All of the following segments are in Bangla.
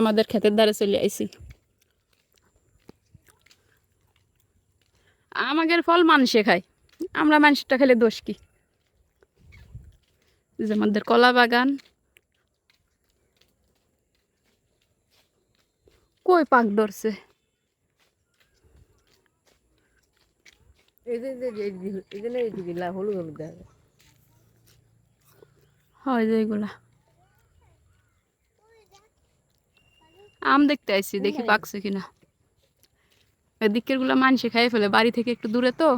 আমাদের ক্ষেতের ধারে চলে আইছি আমাদের ফল মানুষে খায় আমরা মানুষটা খেলে দোষ কি যে আমাদের কলা বাগান কই পাক ধরছে হয় যে এই যে এই যে- এই যে না এই দিকে লা- হলুদ হলুদ দেখা যায়। হয় যে এগুলা আম দেখতে আইছি দেখি পাকছে কিনা। এদিকেরগুলা মানুষে খাই ফেলে বাড়ি থেকে একটু দূরে তো।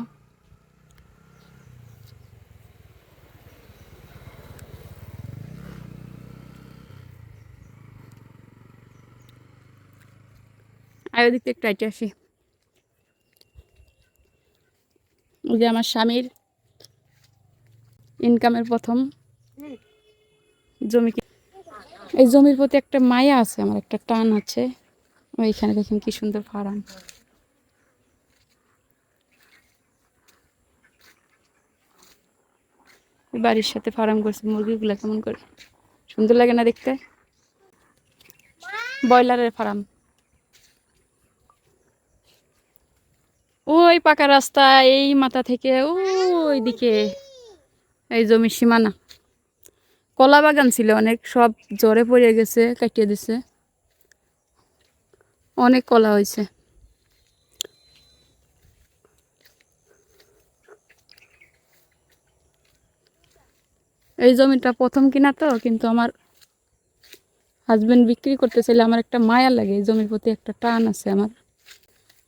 আর ওদিক থেকে একটু আইটে আসি। ওই যে আমার স্বামীর ইনকামের প্রথম জমি এই জমির প্রতি একটা মায়া আছে, আমার একটা টান আছে। ওইখানে দেখেন কি সুন্দর ফার্ম বাড়ির সাথে ফার্ম করছে, মুরগিগুলো কেমন করে? সুন্দর লাগে না দেখতে? ব্রয়লারের ফার্ম ওই পাকা রাস্তা, এই মাথা থেকে ওই দিকে এই জমির সীমানা। কলা বাগান ছিল, অনেক সব জ্বরে পড়ে গেছে, কাটিয়ে দিছে। অনেক কলা হয়েছে। এই জমিটা প্রথম কিনা তো, কিন্তু আমার হাজবেন্ড বিক্রি করতে চাইলে আমার একটা মায়া লাগে, এই জমির প্রতি একটা টান আছে আমার।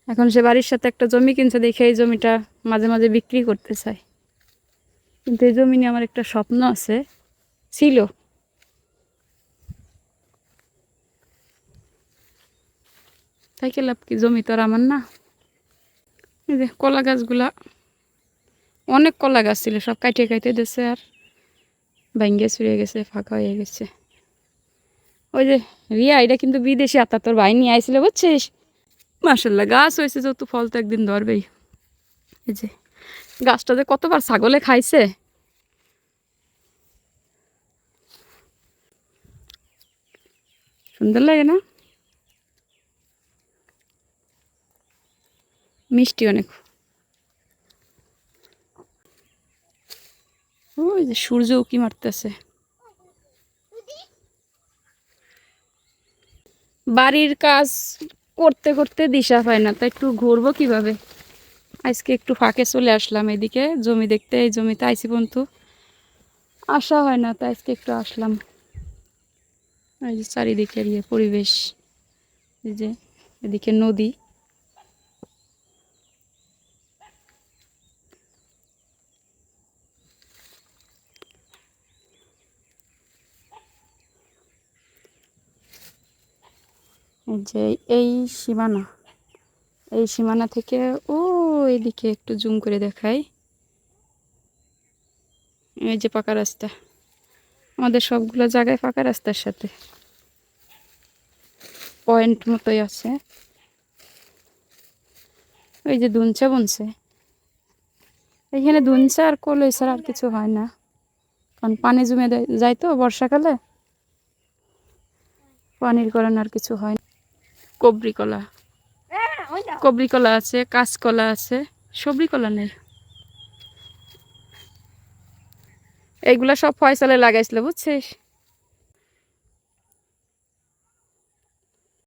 এখন সে বাড়ির সাথে একটা জমি কিনছে, দেখে এই জমিটা মাঝে মাঝে বিক্রি করতে চাই কিন্তু এই জমি নিয়ে আমার একটা স্বপ্ন আছে। ছিল। তাইকে লাভ কি? জমি তো আর আমার না। এই যে কলা গাছগুলা, অনেক কলা গাছ ছিল, সব কাটিয়ে কাটিয়ে দিয়েছে আর ভাঙ্গে ছুড়ে গেছে, ফাঁকা হয়ে গেছে। ওই যে রিয়া, এটা কিন্তু বিদেশি আত্মা তোর ভাই নিয়ে আইছিল, বুঝছিস? মার্শাল্লাহ গাছ হয়েছে যত, ফল তো একদিন ধরবেই। এই যে গাছটা যে কতবার ছাগলে খাইছে সুন্দর লাগে না? মিষ্টি অনেক। ওই যে সূর্য উকি মারতেছে। বাড়ির কাজ করতে করতে দিশা পায় না তাই একটু ঘুরবো কীভাবে? আজকে একটু ফাঁকে চলে আসলাম এদিকে, জমি দেখতে, এই জমিতে আইসি পর্যন্ত আসা হয় না তাই আজকে একটু আসলাম। এই যে চারিদিকের ইয়ে পরিবেশ, এই যে এদিকে নদী। যে এই সীমানা এই সীমানা থেকে ও এদিকে একটু জুম করে দেখাই। এই যে পাকা রাস্তা। আমাদের সবগুলো জায়গায় ফাঁকা রাস্তার সাথে। পয়েন্ট মতোই আছে। ওই যে দুনচা বুনছে। এখানে দুনচা আর কলই ছাড়া আর কিছু হয় না। কারণ পানি জমে যায় তো বর্ষাকালে। পানির কারণে আর কিছু হয় না। কবরি কলা কবরি কলা আছে, কাঁচকলা আছে সবরি কলা নেই। এইগুলা সব ফয়সালে লাগাইছিল বুঝছিস?